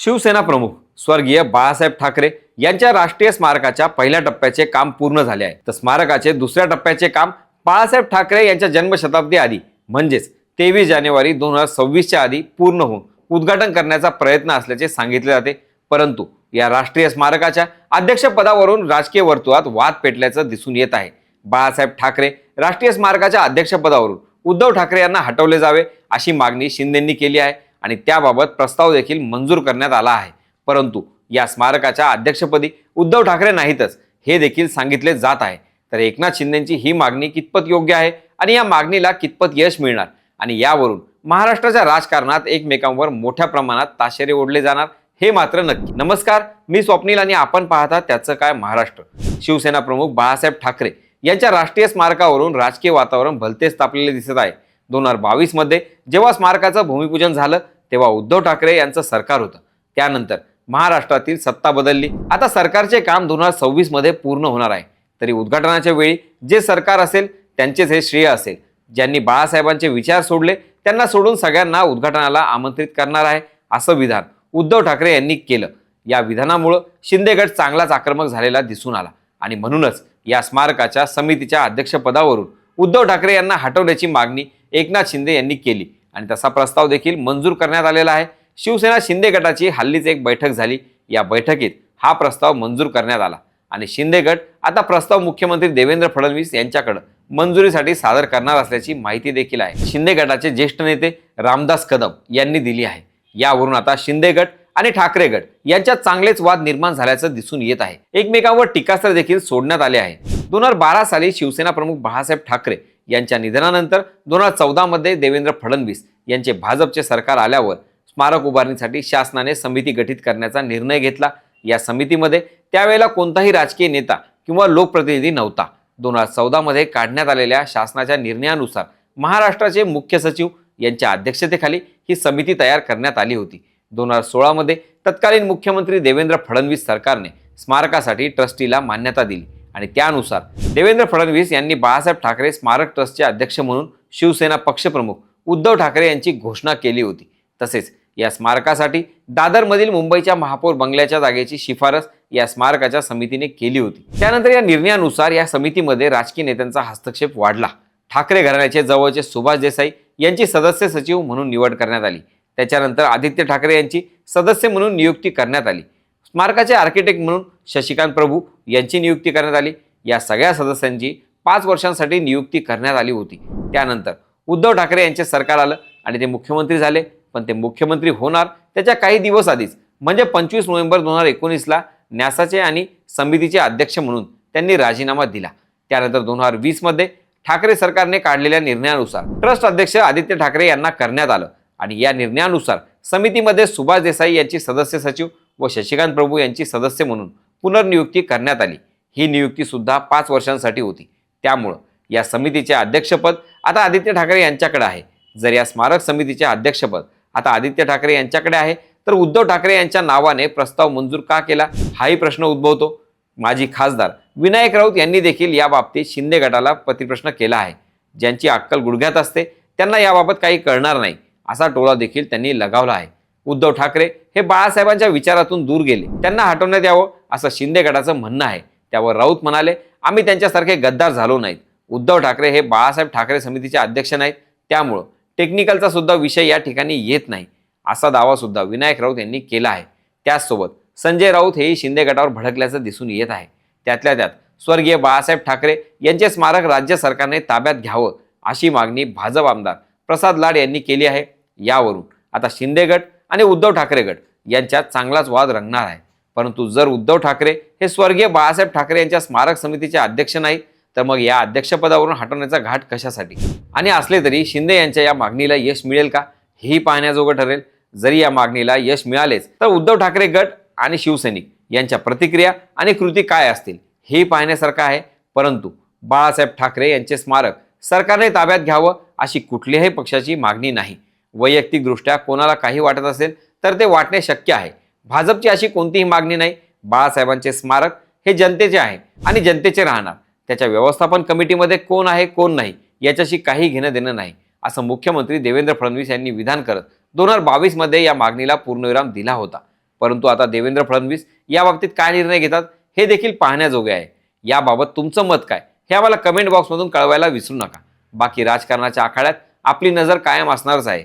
शिवसेना प्रमुख स्वर्गीय बाळासाहेब ठाकरे यांच्या राष्ट्रीय स्मारकाच्या पहिल्या टप्प्याचे काम पूर्ण झाले आहे. तर स्मारकाचे दुसऱ्या टप्प्याचे काम बाळासाहेब ठाकरे यांच्या जन्मशताब्दी आधी म्हणजेच तेवीस जानेवारी दोन हजार सव्वीसच्या आधी पूर्ण होऊन उद्घाटन करण्याचा प्रयत्न असल्याचे सांगितले जाते. परंतु या राष्ट्रीय स्मारकाच्या अध्यक्षपदावरून राजकीय वर्तुळात वाद पेटल्याचं दिसून येत आहे. बाळासाहेब ठाकरे राष्ट्रीय स्मारकाच्या अध्यक्षपदावरून उद्धव ठाकरे यांना हटवले जावे अशी मागणी शिंदेंनी केली आहे. आणि त्याबाबत प्रस्ताव देखील मंजूर करण्यात आला आहे. परंतु या स्मारकाच्या अध्यक्षपदी उद्धव ठाकरे नाहीतच हे देखील सांगितले जात आहे. तर एकनाथ शिंदेची ही मागणी कितपत योग्य आहे आणि या मागणीला कितपत यश मिळणार? आणि यावरून महाराष्ट्राच्या राजकारणात एकमेकांवर मोठ्या प्रमाणात ताशेरे ओढले जाणार हे मात्र नक्की. नमस्कार मी स्वप्नील आणि आपण पाहता त्याचं काय महाराष्ट्र. शिवसेना प्रमुख बाळासाहेब ठाकरे यांच्या राष्ट्रीय स्मारकावरून राजकीय वातावरण भलतेच तापलेले दिसत आहे. दोन हजार बावीसमध्ये जेव्हा स्मारकाचं भूमिपूजन झालं तेव्हा उद्धव ठाकरे यांचं सरकार होतं. त्यानंतर महाराष्ट्रातील सत्ता बदलली. आता सरकारचे काम दोन हजार सव्वीसमध्ये पूर्ण होणार आहे. तरी उद्घाटनाच्या वेळी जे सरकार असेल त्यांचेच हे श्रेय असेल. ज्यांनी बाळासाहेबांचे विचार सोडले त्यांना सोडून सगळ्यांना उद्घाटनाला आमंत्रित करणार आहे असं विधान उद्धव ठाकरे यांनी केलं. या विधानामुळं शिंदेगड चांगलाच आक्रमक झालेला दिसून आला. आणि म्हणूनच या स्मारकाच्या समितीच्या अध्यक्षपदावरून उद्धव ठाकरे यांना हटवण्याची मागणी एकनाथ शिंदे यांनी केली. आणि तसा प्रस्ताव देखील मंजूर करण्यात आलेला आहे. शिवसेना शिंदे गटाची हल्लीच एक बैठक झाली. या बैठकीत हा प्रस्ताव मंजूर करण्यात आला. आणि शिंदे गट आता प्रस्ताव मुख्यमंत्री देवेंद्र फडणवीस यांच्याकडे मंजुरीसाठी सादर करणार असल्याची माहिती देखील आहे. शिंदे गटाचे ज्येष्ठ नेते रामदास कदम यांनी दिली आहे. यावरून आता शिंदे गट आणि ठाकरे गट यांच्यात चांगलेच वाद निर्माण झाल्याचं दिसून येत आहे. एकमेकांवर टीकास्त्र देखील सोडण्यात आले आहे. दोन हजार बारा साली शिवसेना प्रमुख बाळासाहेब ठाकरे यांच्या निधनानंतर दोन हजार चौदामध्ये देवेंद्र फडणवीस यांचे भाजपचे सरकार आल्यावर स्मारक उभारणीसाठी शासनाने समिती गठीत करण्याचा निर्णय घेतला. या समितीमध्ये त्यावेळेला कोणताही राजकीय नेता किंवा लोकप्रतिनिधी नव्हता. दोन हजार चौदामध्ये काढण्यात आलेल्या शासनाच्या निर्णयानुसार महाराष्ट्राचे मुख्य सचिव यांच्या अध्यक्षतेखाली ही समिती तयार करण्यात आली होती. दोन हजार सोळामध्ये तत्कालीन मुख्यमंत्री देवेंद्र फडणवीस सरकारने स्मारकासाठी ट्रस्टीला मान्यता दिली. आणि त्यानुसार देवेंद्र फडणवीस यांनी बाळासाहेब ठाकरे स्मारक ट्रस्टचे अध्यक्ष म्हणून शिवसेना पक्षप्रमुख उद्धव ठाकरे यांची घोषणा केली होती. तसेच या स्मारकासाठी दादरमधील मुंबईच्या महापौर बंगल्याच्या जागेची शिफारस या स्मारकाच्या समितीने केली होती. त्यानंतर या निर्णयानुसार या समितीमध्ये राजकीय नेत्यांचा हस्तक्षेप वाढला. ठाकरे घराण्याचे जवळचे सुभाष देसाई यांची सदस्य सचिव म्हणून निवड करण्यात आली. त्याच्यानंतर आदित्य ठाकरे यांची सदस्य म्हणून नियुक्ती करण्यात आली. स्मारकाचे आर्किटेक्ट म्हणून शशिकांत प्रभू यांची नियुक्ती करण्यात आली. या सगळ्या सदस्यांची पाच वर्षांसाठी नियुक्ती करण्यात आली होती. त्यानंतर उद्धव ठाकरे यांचे सरकार आलं आणि ते मुख्यमंत्री झाले. पण ते मुख्यमंत्री होणार त्याच्या काही दिवस आधीच म्हणजे पंचवीस नोव्हेंबर दोन हजार एकोणीसला न्यासाचे आणि समितीचे अध्यक्ष म्हणून त्यांनी राजीनामा दिला. त्यानंतर दोन हजार वीसमध्ये ठाकरे सरकारने काढलेल्या निर्णयानुसार ट्रस्ट अध्यक्ष आदित्य ठाकरे यांना करण्यात आलं. आणि या निर्णयानुसार समितीमध्ये सुभाष देसाई यांची सदस्य सचिव व शशिकांत प्रभू यांची सदस्य म्हणून पुनर्नियुक्ती करण्यात आली. ही नियुक्तीसुद्धा पाच वर्षांसाठी होती. त्यामुळं या समितीचे अध्यक्षपद आता आदित्य ठाकरे यांच्याकडे आहे. जर या स्मारक समितीचे अध्यक्षपद आता आदित्य ठाकरे यांच्याकडे आहे तर उद्धव ठाकरे यांच्या नावाने प्रस्ताव मंजूर का केला हाही प्रश्न उद्भवतो. माजी खासदार विनायक राऊत यांनी देखील याबाबतीत शिंदे गटाला प्रतिप्रश्न केला आहे. ज्यांची अक्कल गुडघ्यात असते त्यांना याबाबत काही कळणार नाही असा टोळा देखील त्यांनी लगावला आहे. उद्धव ठाकरे हे बाळासाहेबांच्या विचारातून दूर गेले. त्यांना हटवण्यात यावं असं शिंदे गटाचं म्हणणं आहे. त्यावर राऊत म्हणाले आम्ही त्यांच्यासारखे गद्दार झालो नाहीत. उद्धव ठाकरे हे बाळासाहेब ठाकरे समितीचे अध्यक्ष नाहीत. त्यामुळं टेक्निकलचा सुद्धा विषय या ठिकाणी येत नाही. असा दावा सुद्धा विनायक राऊत यांनी केला आहे. त्याचसोबत संजय राऊत हेही शिंदे गटावर भडकल्याचं दिसून येत आहे. त्यातल्या त्यात स्वर्गीय बाळासाहेब ठाकरे यांचे स्मारक राज्य सरकारने ताब्यात घ्यावं अशी मागणी भाजप आमदार प्रसाद लाड यांनी केली आहे. यावरून आता शिंदे गट आणि उद्धव ठाकरे गट. यांच्यात चांगलाच वाद रंगणार आहे. परंतु जर उद्धव ठाकरे हे स्वर्गीय बाळासाहेब ठाकरे यांच्या स्मारक समितीचे अध्यक्ष नाहीत तर मग या अध्यक्षपदावरून हटवण्याचा घाट कशासाठी? आणि असले तरी शिंदे यांच्या या मागणीला यश मिळेल का? हेही पाहण्याजोगं ठरेल. जरी या मागणीला यश मिळालेच तर उद्धव ठाकरे गट आणि शिवसैनिक यांच्या प्रतिक्रिया आणि कृती काय असतील हे पाहण्यासारखं आहे. परंतु बाळासाहेब ठाकरे यांचे स्मारक सरकारने ताब्यात घ्यावं अशी कुठल्याही पक्षाची मागणी नाही. वैयक्तिकदृष्ट्या कोणाला काही वाटत असेल तर ते वाटणे शक्य आहे. भाजपची अशी कोणतीही मागणी नाही. बाळासाहेबांचे स्मारक हे जनतेचे आहे आणि जनतेचे राहणार. त्याच्या व्यवस्थापन कमिटीमध्ये कोण आहे कोण नाही याच्याशी काही घेणं देणं नाही असं मुख्यमंत्री देवेंद्र फडणवीस यांनी विधान करत दोन हजार बावीसमध्ये या मागणीला पूर्णविराम दिला होता. परंतु आता देवेंद्र फडणवीस याबाबतीत काय निर्णय घेतात हे देखील पाहण्याजोगे आहे. याबाबत तुमचं मत काय? हे आम्हाला कमेंट बॉक्समधून कळवायला विसरू नका. बाकी राजकारणाच्या आखाड्यात आपली नजर कायम असणारच आहे.